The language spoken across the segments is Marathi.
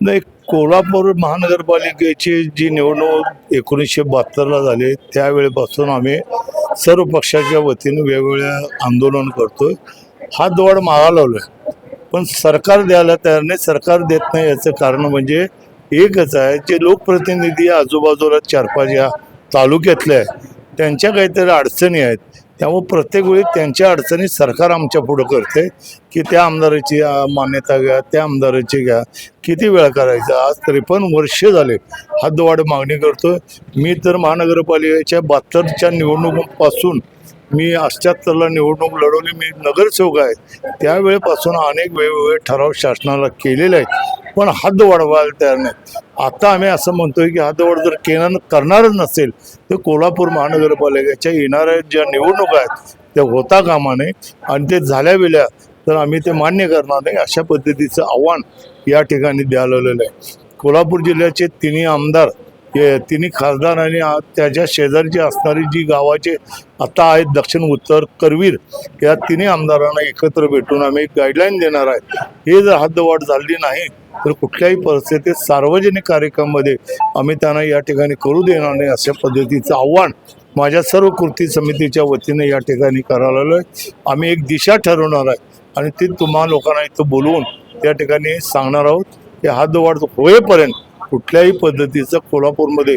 नाही कोल्हापूर महानगरपालिकेची जी निवडणूक एकोणीसशे बहात्तरला झाली त्यावेळेपासून आम्ही सर्व पक्षाच्या वतीने वेगवेगळ्या आंदोलन करतोय. हा दवड मागा लावलोय. पण सरकार द्यायला तयार नाही सरकार देत नाही याचं कारण म्हणजे एकच आहे जे लोकप्रतिनिधी आजूबाजूला चार पाच या तालुक्यातले आहेत त्यांच्या काहीतरी अडचणी आहेत. त्यामुळे प्रत्येक वेळी त्यांच्या अडचणी सरकार आमच्या पुढं करते. की त्या आमदाराची मान्यता घ्या त्या आमदाराची घ्या. किती वेळा करायचं? आज त्रेपन्न वर्ष झाले. हद्दवाढ मागणी करतोय. मी तर महानगरपालिकेच्या बहात्तरच्या निवडणुकीपासून मी अठ्याहत्तरला निवडणूक लढवली. मी नगरसेवक आहे. त्यावेळेपासून अनेक वेगवेगळे ठराव शासनाला केलेले आहेत. पण हद्द वाढवायला तयार नाही आता आम्ही असं म्हणतोय की हद्दवाढ जर केलं करणारच नसेल तर कोल्हापूर महानगरपालिकेच्या येणाऱ्या ज्या निवडणुका आहेत त्या होता कामा नये. आणि ते झाल्या वेळा तर आम्ही ते मान्य करणार नाही अशा पद्धतीचं आव्हान या ठिकाणी द्यायला आहे. कोल्हापूर जिल्ह्याचे तिन्ही आमदार तिन्ही खासदार आणि त्याच्या शेजारची असणारी जी गावाचे आता आहेत दक्षिण उत्तर करवीर या तिन्ही आमदारांना एकत्र भेटून आम्ही गाईडलाईन देणार आहे. हे जर हद्दवाढ झाली नाही तर कुठल्याही परिस्थितीत सार्वजनिक कार्यक्रमामध्ये आम्ही त्यांना या ठिकाणी करू देणार नाही अशा पद्धतीचं आव्हान माझ्या सर्व कृती समितीच्या वतीने या ठिकाणी करायला आहे आम्ही एक दिशा ठरवणार आहे आणि ती तुम्हा लोकांना इथं बोलवून त्या ठिकाणी सांगणार आहोत की हद्दवाढ होईपर्यंत कुठल्याही पद्धतीचा कोल्हापूरमध्ये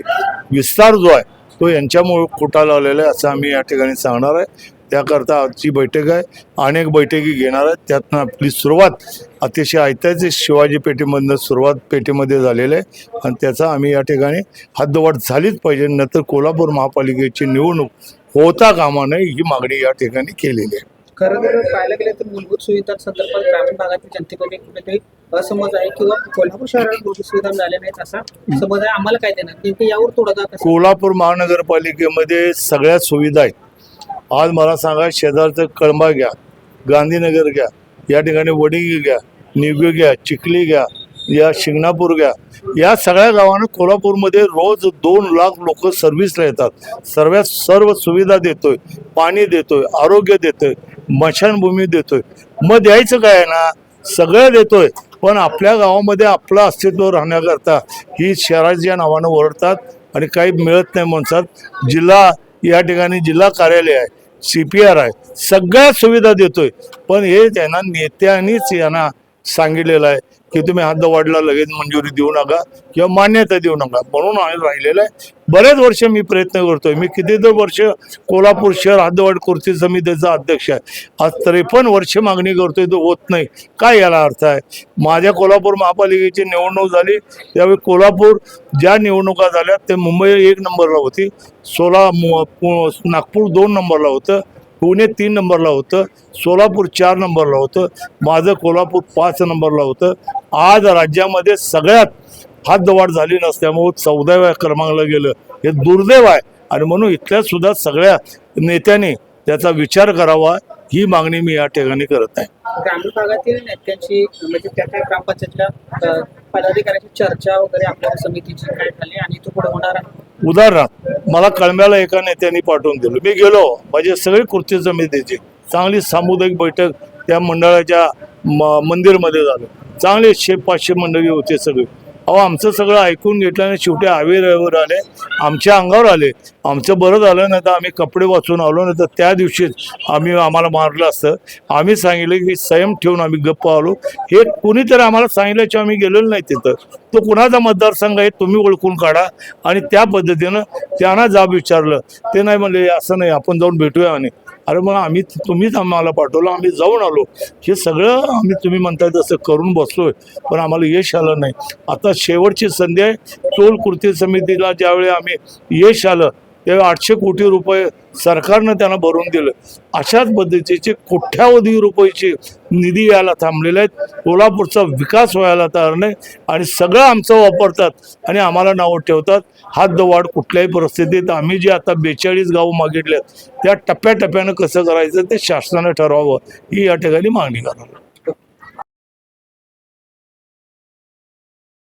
विस्तार जो आहे तो यांच्यामुळे खोटा आलेला आहे असं आम्ही या ठिकाणी सांगणार आहे. त्याकरता आजची बैठक आहे. अनेक बैठकी घेणार आहेत त्यातनं आपली सुरुवात अतिशय ऐतिहासिक शिवाजी पेठेमधनं सुरुवात पेठेमध्ये झालेलं आहे. आणि त्याचा आम्ही या ठिकाणी हद्दवाढ झालीच पाहिजे. नंतर कोल्हापूर महापालिकेची निवडणूक होता कामा नये ही मागणी या ठिकाणी केलेली आहे. खरं तर पाहायला गेलं तर मूलभूत सुविधांसंदर्भात ग्रामीण भागातील जनतेमध्ये कुठेतरी असमज आहे किंवा कोल्हापूर शहरात सुविधा मिळाल्या नाहीत असा. समज आहे आम्हाला काय देणार? नेमकं यावर तोडगा कसा कोल्हापूर महानगरपालिकेमध्ये सगळ्या सुविधा आहेत. आज मला सांगा शेजारचं कळंबा घ्या गांधीनगर घ्या या ठिकाणी वडिंगी घ्या निवगी घ्या चिखली घ्या या शिंगणापूर घ्या. या सगळ्या गावांना कोल्हापूरमध्ये रोज दोन लाख लोक सर्व्हिसला येतात. सर्व सर्व सुविधा देतोय. पाणी देतोय आरोग्य देतोय मशानभूमी देतोय. मग द्यायचं काय आहे ना? सगळं देतोय. पण आपल्या गावामध्ये आपलं अस्तित्व राहण्याकरता ही शहराच्या नावानं ओरडतात आणि काही मिळत नाही म्हणतात. जिल्हा या ठिकाणी जिल्हा कार्यालय आहे सी पी आर आहे सगळ्या सुविधा देतोय. पण हे त्यांना नेत्यांनीच यांना सांगितलेलं आहे. की तुम्ही हद्दवाढला लगेच मंजुरी देऊ नका किंवा मान्यता देऊ नका. म्हणून आम्ही राहिलेलं आहे. बरेच वर्ष मी प्रयत्न करतोय. मी कितीतरी वर्ष कोल्हापूर शहर हद्दवाढ कृती समितीचा अध्यक्ष आहे. आज त्रेपन्न वर्ष मागणी करतोय तो होत नाही. काय याला अर्थ आहे? माझ्या कोल्हापूर महापालिकेची निवडणूक झाली. त्यावेळी कोल्हापूर ज्या निवडणुका झाल्या ते मुंबई एक नंबरला होती. सोला नागपूर दोन नंबरला होतं. पुणे तीन नंबरला होतं सोलापूर चार नंबरला होतं माझं कोल्हापूर पाच नंबरला होतं. आज राज्यामध्ये सगळ्यात हद्दवाढ झाली नसल्यामुळे चौदाव्या क्रमांकाला गेलं. हे दुर्दैव आहे. आणि म्हणून इथल्या सुद्धा सगळ्या नेत्यांनी त्याचा विचार करावा ही मागणी मी या ठिकाणी करत आहे. ग्रामीण भागातील नेत्यांची म्हणजे त्या पदाधिकाऱ्यांची चर्चा वगैरे आपल्या समितीची काय झाली आणि तो पुढे होणार आहे? उदाहरणार्थ मला कळम्याला एका नेत्याने पाठवून दिलं. मी गेलो माझे सगळे कृती समितीचे चांगली सामुदायिक बैठक त्या मंडळाच्या म मंदिरमध्ये झालं. चांगले शे पाचशे मंडळी होते सगळे. अहो आमचं सगळं ऐकून घेतल्याने शेवटी आविरावर आले. आमच्या अंगावर आले. आमचं बरं झालं नाही तर आम्ही कपडे वाचून आलो नाही तर त्या दिवशीच आम्ही आम्हाला मारलं असतं. आम्ही सांगितलं की संयम ठेवून आम्ही गप्प आलो. हे कुणीतरी आम्हाला सांगितल्याच्या आम्ही गेलेलो नाही तिथं. तो कुणाचा मतदारसंघ आहे तुम्ही ओळखून काढा. आणि त्या पद्धतीनं त्यांना जाब विचारलं. ते नाही म्हणले असं नाही आपण जाऊन भेटूया आणि अरे मग आम्ही तुम्हीच आम्हाला पाठवलं आम्ही जाऊन आलो. हे सगळं आम्ही तुम्ही म्हणताय तसं करून बसलोय पण आम्हाला यश आलं नाही. आता शेवटची संधी आहे चोल कृती समितीला ज्यावेळी आम्ही यश आलं ते आठशे कोटी रुपये सरकारनं त्यांना भरून दिलं. अशाच पद्धतीचे कोट्यावधी रुपयाचे निधी यायला थांबलेले आहेत. कोल्हापूरचा विकास व्हायला तयार नाही आणि सगळं आमचं वापरतात आणि आम्हाला नावं ठेवतात. हातदवाढ कुठल्याही परिस्थितीत आम्ही जे आता बेचाळीस गावं मागितले आहेत त्या टप्प्याटप्प्यानं कसं करायचं ते शासनानं ठरवावं. ही या ठिकाणी मागणी करावी